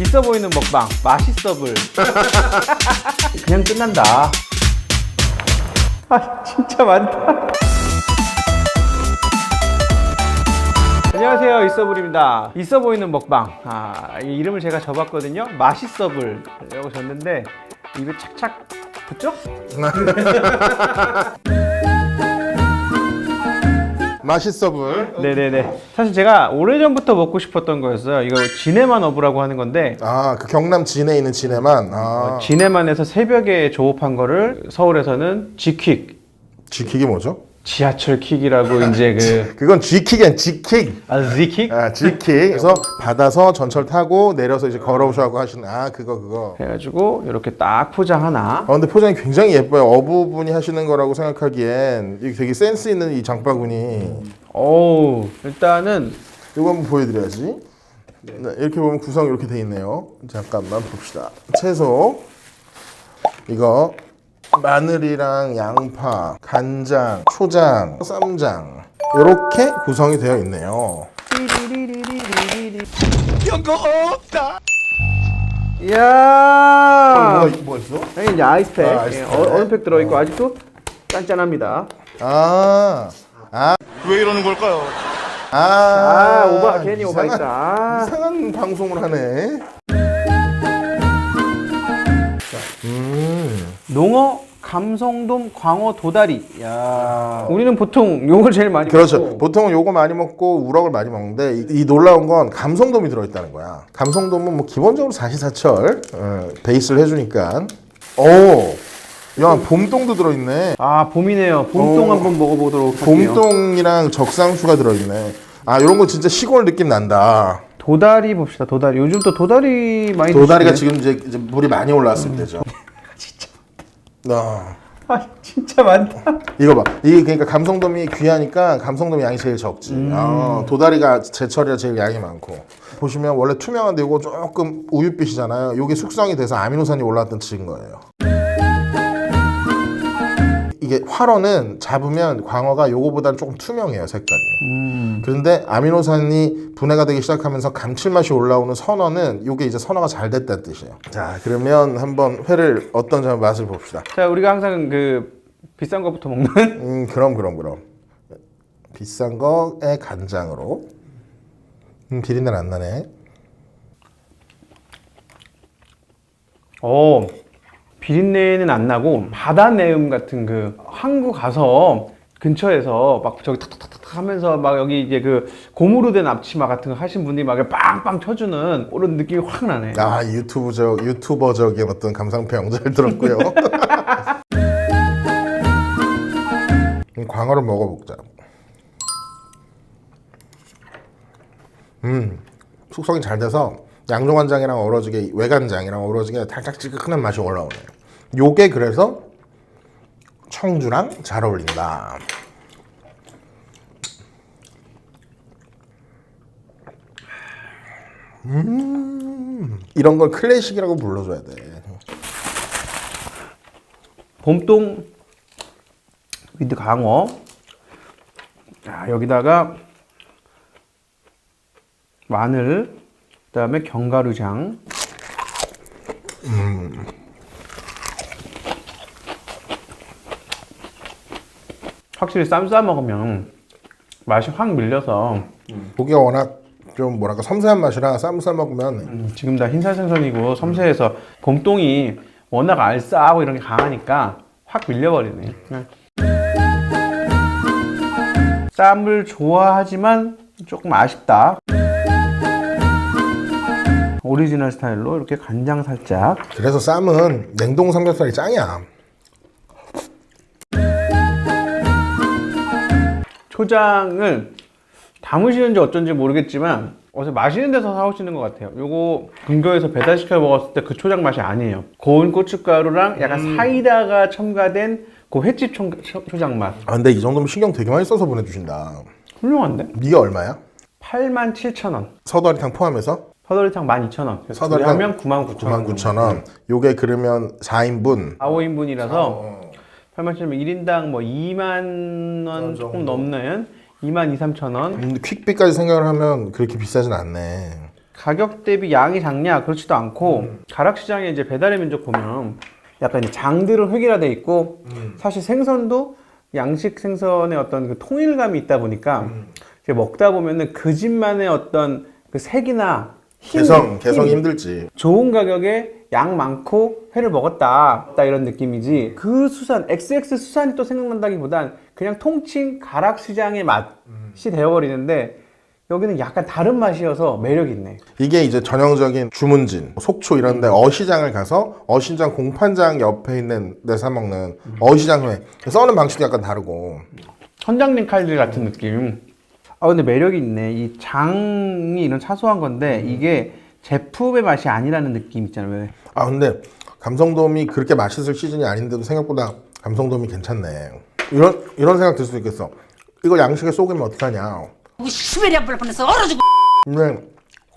있어 보이는 먹방 맛있어 불. 그냥 끝난다. 아 진짜 많다. 안녕하세요. 있어불입니다. 있어 보이는 먹방. 아, 이 이름을 제가 접었거든요. 맛있어 불이라고 줬는데 입에 착착 붙죠? 맛있어 불. 네네네 사실 제가 오래전부터 먹고 싶었던 거였어요 이거 지네만 어부라고 하는 건데 아, 그 경남 진해에 있는 진해만. 아, 지네만에서 새벽에 조업한 거를 서울에서는 지퀵 지킥이 뭐죠? 지하철 킥이라고 이제 그 그건 G킥이 아니라 G킥. 아, 지킥 아, G킥. 그래서 받아서 전철 타고 내려서 이제 걸어오셔고 하시는 아, 그거 그거. 해가지고 이렇게 딱 포장 하나 아, 근데 포장이 굉장히 예뻐요. 어부분이 하시는 거라고 생각하기엔 이게 되게 센스 있는 이 장바구니. 어우 일단은 이거 한번 보여드려야지. 네, 이렇게 보면 구성이 이렇게 돼 있네요. 잠깐만 봅시다. 채소 이거 마늘이랑 양파, 간장, 초장, 쌈장 이렇게 구성이 되어 있네요. 이야 뭐가 뭐 있어? 여기 이제 아이스팩, 아, 아이스팩. 예, 어, 얼음팩 들어있고 아직도 짠짠합니다 아, 아, 왜 이러는 걸까요? 아, 아 오바 괜히 이상한- 오바했다 아. 이상한 방송을 하네. 농어 감성돔 광어 도다리 야 우리는 보통 요걸 제일 많이 그렇죠. 먹고 보통은 요거 많이 먹고 우럭을 많이 먹는데 이, 이 놀라운 건 감성돔이 들어있다는 거야. 감성돔은 뭐 기본적으로 사시사철 어, 베이스를 해주니까. 오, 야 봄동도 들어있네. 아 봄이네요 봄동 어. 한번 먹어보도록 할게요 봄동이랑 적상수가 들어있네. 아 이런 거 진짜 시골 느낌 난다. 도다리 봅시다 도다리 요즘 또 도다리 많이 도다리가 드시네. 지금 이제, 이제 물이 많이 올라왔을 때죠. 아, 아 진짜 많다 이거 봐. 이게 그러니까 감성돔이 귀하니까 감성돔 양이 제일 적지. 아, 도다리가 제철이라 제일 양이 많고. 보시면 원래 투명한데 이거 조금 우윳빛이잖아요. 이게 숙성이 돼서 아미노산이 올라왔던 증거예요. 이게 활어는 잡으면 광어가 요거보다는 조금 투명해요 색깔이. 그런데 아미노산이 분해가 되기 시작하면서 감칠맛이 올라오는 선어는 이게 이제 선어가 잘 됐다는 뜻이에요. 자 그러면 한번 회를 어떤 점 맛을 봅시다. 자 우리가 항상 그 비싼 거부터 먹는 음 그럼 그럼 그럼 비싼 거에 간장으로 음 비린내 안 나네 어 비린내는 안 나고 바다 내음 같은 그 항구 가서 근처에서 막 저기 탁탁탁탁 하면서 막 여기 이제 그 고무로 된 앞치마 같은 거 하신 분들이 막 빵빵 쳐주는 그런 느낌이 확 나네. 아 유튜브적 유튜버적인 어떤 감상평 잘 들었고요. 음, 광어를 먹어보자. 음 숙성이 잘 돼서 양조간장이랑 어우러지게 외간장이랑 어우러지게 달짝지근한 맛이 올라오네 요 게 그래서 청주랑 잘 어울린다 이런 걸 클래식이라고 불러줘야 돼. 봄동 위드 강어. 자, 여기다가 마늘, 그다음에 견과류장. 확실히 쌈싸 먹으면 맛이 확 밀려서 고기가 워낙 좀 뭐랄까 섬세한 맛이라 쌈싸 먹으면 음, 지금 다 흰살생선이고 섬세해서 봄동이 워낙 알싸하고 이런 게 강하니까 확 밀려버리네. 그냥 쌈을 좋아하지만 조금 아쉽다. 오리지널 스타일로 이렇게 간장 살짝. 그래서 쌈은 냉동 삼겹살이 짱이야. 초장을 담으시는지 어쩐지 모르겠지만 어서 맛있는 데서 사오시는 것 같아요. 요거 근교에서 배달시켜 먹었을 때 그 초장 맛이 아니에요. 고운 고춧가루랑 약간 사이다가 첨가된 그 횟집 초, 초장 맛. 아, 근데 이 정도면 신경 되게 많이 써서 보내주신다. 훌륭한데? 네가 얼마야? 8만 7천 원. 서더리탕 포함해서 서더리탕 12,000원. 그래서 서더리탕 하면 9만 9천 원. 99,000원. 요게 그러면 4인분. 4, 5인분이라서 8만 7천 원. 1인당 뭐 2만 원 조금 넘는 2만 2, 3천 원. 음, 퀵비까지 생각을 하면 그렇게 비싸진 않네. 가격 대비 양이 작냐 그렇지도 않고 가락시장에 이제 배달의 민족 보면 약간 이제 장들은 획일화돼 있고 사실 생선도 양식 생선의 어떤 그 통일감이 있다 보니까 이제 먹다 보면은 그 집만의 어떤 그 색이나 힘, 개성 개성이 힘, 힘들지. 좋은 가격에 양 많고 회를 먹었다 딱 이런 느낌이지. 그 수산 XX 수산이 또 생각난다기보단 그냥 통칭 가락 시장의 맛이 되어버리는데 여기는 약간 다른 맛이어서 매력 있네. 이게 이제 전형적인 주문진, 속초 이런 데 어시장을 가서 어시장 공판장 옆에 있는 데사 먹는 어시장 회. 써는 방식도 약간 다르고. 선장님 칼질 같은 느낌 아 근데 매력이 있네 이 장이 이런 사소한 건데 이게 제품의 맛이 아니라는 느낌 있잖아요 왜? 아 근데 감성돔이 그렇게 맛있을 시즌이 아닌데도 생각보다 감성돔이 괜찮네. 이런 이런 생각 들 수도 있겠어. 이거 양식에 쏘기면 어떡하냐. 시베리아 불 뻔해서 얼어죽고 근데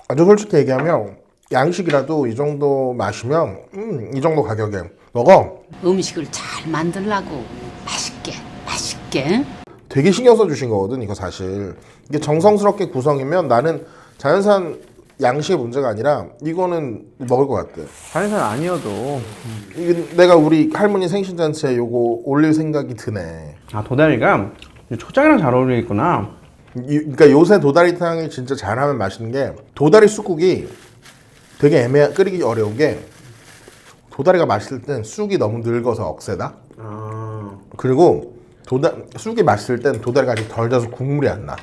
아주 솔직히 얘기하면 양식이라도 이 정도 마시면 음, 이 정도 가격에 먹어. 음식을 잘 만들라고 맛있게 맛있게 되게 신경 써주신 거거든 이거 사실. 이게 정성스럽게 구성이면 나는 자연산 양식의 문제가 아니라 이거는 먹을 것 같아. 자연산 아니어도. 이게 내가 우리 할머니 생신잔치에 요거 올릴 생각이 드네. 아 도다리가 초장이랑 잘 어울리겠구나. 이- 그러니까 요새 도다리탕을 진짜 잘하면 맛있는 게 도다리 쑥국이 되게 애매 끓이기 어려운 게 도다리가 맛있을 땐 쑥이 너무 늙어서 억세다. 그리고 도다 쑥이 맛있을 땐 도다리가 아직 덜 져서 국물이 안 나.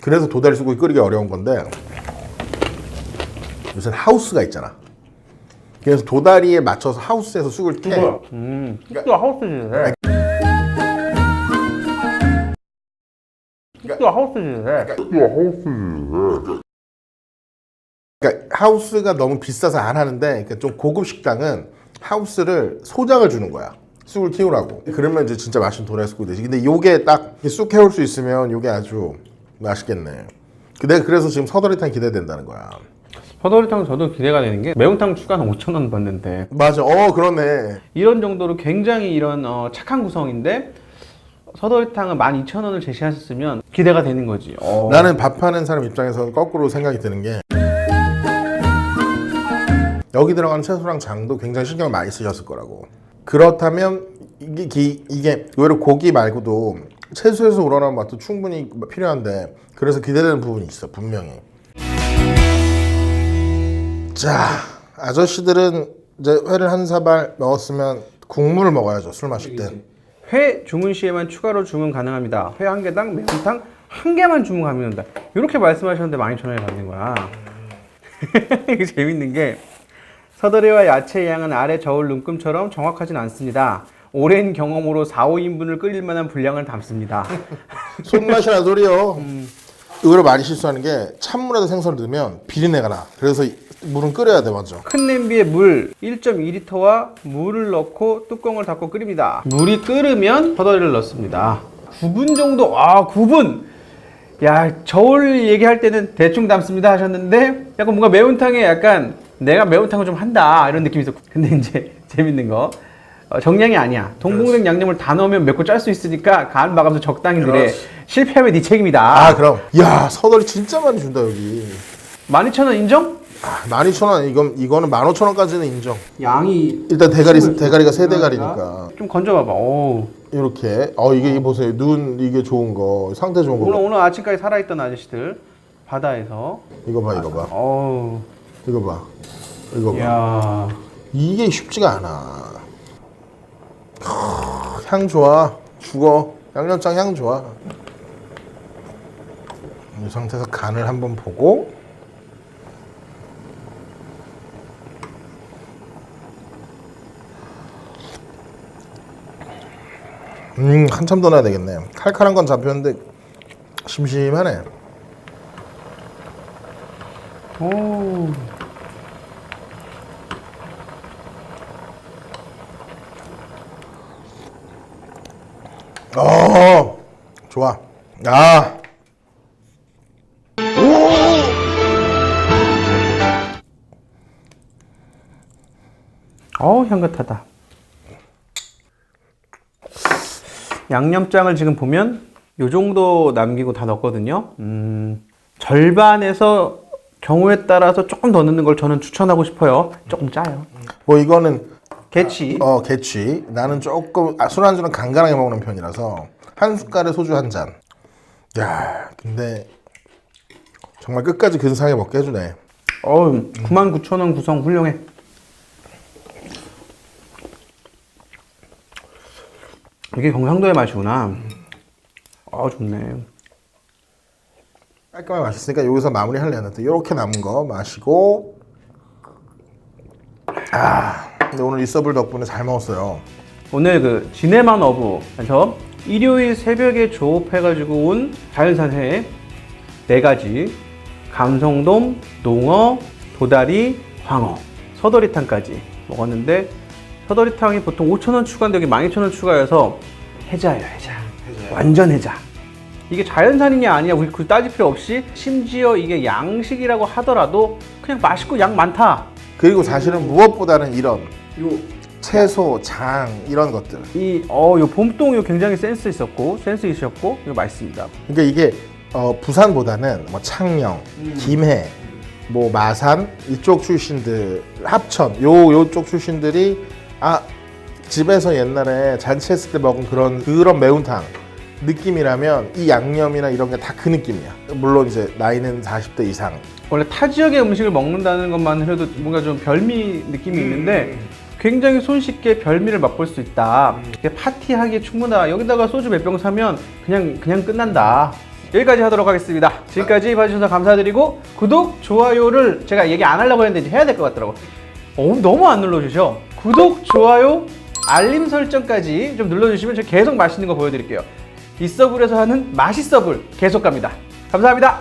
그래서 도다리 쑥이 끓이기 어려운 건데 요새 하우스가 있잖아. 그래서 도다리에 맞춰서 하우스에서 쑥을 캐. 음, 쑥도 하우스지네. 쑥도 하우스지네. 그러니까 하우스가 너무 비싸서 안 하는데 그러니까 좀 고급 식당은 하우스를 소장을 주는 거야. 쑥을 키우라고. 그러면 이제 진짜 맛있는 도라이 쑥이 되지. 근데 요게 딱 쑥 해올 수 있으면 요게 아주 맛있겠네. 내가 그래서 지금 서더리탕 기대된다는 거야. 서도리탕 저도 기대가 되는 게 매운탕 추가는 5천 원 받는데 맞아. 어 그러네. 이런 정도로 굉장히 이런 어, 착한 구성인데 서도리탕은 12,000원을 제시하셨으면 기대가 되는 거지. 어. 나는 밥 하는 사람 입장에서 거꾸로 생각이 드는 게 여기 들어가는 채소랑 장도 굉장히 신경을 많이 쓰셨을 거라고. 그렇다면 이게 기- 이게 의외로 고기 말고도 채소에서 우러나는 맛도 충분히 필요한데 그래서 기대되는 부분이 있어 분명히. 자 아저씨들은 이제 회를 한 사발 먹었으면 국물을 먹어야죠 술 마실 때. 회 주문 시에만 추가로 주문 가능합니다. 회 한 개당 매운탕 한 개만 주문 가능합니다. 이렇게 말씀하셨는데 12,000원에 받는 거야. 재밌는 게 서더리와 야채의 양은 아래 저울 눈금처럼 정확하진 않습니다. 오랜 경험으로 4, 5인분을 끓일 만한 분량을 담습니다. 손맛이나 소리요. 의외로 많이 실수하는 게 찬물에다 생선을 넣으면 비린내가 나. 그래서 이- 물은 끓여야 돼 먼저. 큰 냄비에 물 1.2리터와 물을 넣고 뚜껑을 닫고 끓입니다. 물이 끓으면 서더리를 넣습니다. 9분 정도, 아, 9분! 야, 저울 얘기할 때는 대충 담습니다 하셨는데, 약간 뭔가 매운탕에 약간 내가 매운탕을 좀 한다, 이런 느낌이 있었고. 근데 이제 재밌는 거. 어, 정량이 아니야. 동봉된 양념을 다 넣으면 맵고 짤 수 있으니까 간 마감도 적당히. 그렇지. 실패하면 네 책임이다. 아 그럼. 야 서덜이 진짜 많이 준다 여기. 12,000원 인정? 아, 12,000원 이건 이거는 15,000원까지는 인정. 양이 일단 대가리 대가리가 세 대가리니까 좀 건져봐봐. 오. 이렇게. 어 이게 이 보세요. 눈 이게 좋은 거 상태 좋은 거. 오늘 봐. 오늘 아침까지 살아있던 아저씨들 바다에서 이거 봐 이거 봐. 어우 이거 봐. 이거 봐. 야 이게 쉽지가 않아. 하, 향 좋아. 죽어. 양념장 향 좋아. 이 상태에서 간을 한번 보고 음 한참 더 놔야 되겠네. 칼칼한 건 잡혔는데 심심하네. 오. 어 좋아. 아 어우 향긋하다 양념장을 지금 보면 요 정도 남기고 다 넣었거든요 음, 절반에서 경우에 따라서 조금 더 넣는 걸 저는 추천하고 싶어요. 조금 짜요. 뭐 이거는 개치. 어 개취. 나는 조금 아, 술안주는 간간하게 먹는 편이라서 한 숟갈에 소주 한 잔. 야, 근데 정말 끝까지 근사하게 먹게 해주네. 어, 99,000원 구성 훌륭해. 이게 경상도의 맛이구나. 아, 좋네. 깔끔하게 맛있으니까 여기서 마무리 할래요. 이렇게 남은 거 마시고. 아, 근데 오늘 이서블 덕분에 잘 먹었어요. 오늘 그 지네만 어부에서 일요일 새벽에 조업해가지고 온 자연산 회 네 가지 감성돔, 농어, 도다리, 광어, 서더리탕까지 먹었는데 서더리탕이 보통 5,000원 추가인데 여기 12,000원 추가해서 해자예요 해자. 완전 해자. 이게 자연산이냐 아니냐 우리 그 따질 필요 없이 심지어 이게 양식이라고 하더라도 그냥 맛있고 양 많다. 그리고 사실은 무엇보다는 이런 채소, 장 이런 것들. 이, 어, 요 봄동 요 굉장히 센스 있었고, 센스 있으셨고, 이거 맛있습니다. 그러니까 이게 어, 부산보다는 뭐 창녕, 김해, 뭐 마산 이쪽 출신들 합천 요 요쪽 출신들이 아 집에서 옛날에 잔치했을 때 먹은 그런 그런 매운탕 느낌이라면 이 양념이나 이런 게 다 그 느낌이야. 물론 이제 나이는 40대 이상. 원래 타 지역의 음식을 먹는다는 것만 해도 뭔가 좀 별미 느낌이 있는데, 굉장히 손쉽게 별미를 맛볼 수 있다. 이게 파티하기에 충분하다. 여기다가 소주 몇 병 사면 그냥, 그냥 끝난다. 여기까지 하도록 하겠습니다. 지금까지 봐주셔서 감사드리고, 구독, 좋아요를 제가 얘기 안 하려고 했는데 해야 될 것 같더라고. 어, 너무 안 눌러주셔. 구독, 좋아요, 알림 설정까지 좀 눌러주시면 제가 계속 맛있는 거 보여드릴게요. 이서블에서 하는 맛있어블 계속 갑니다. 감사합니다.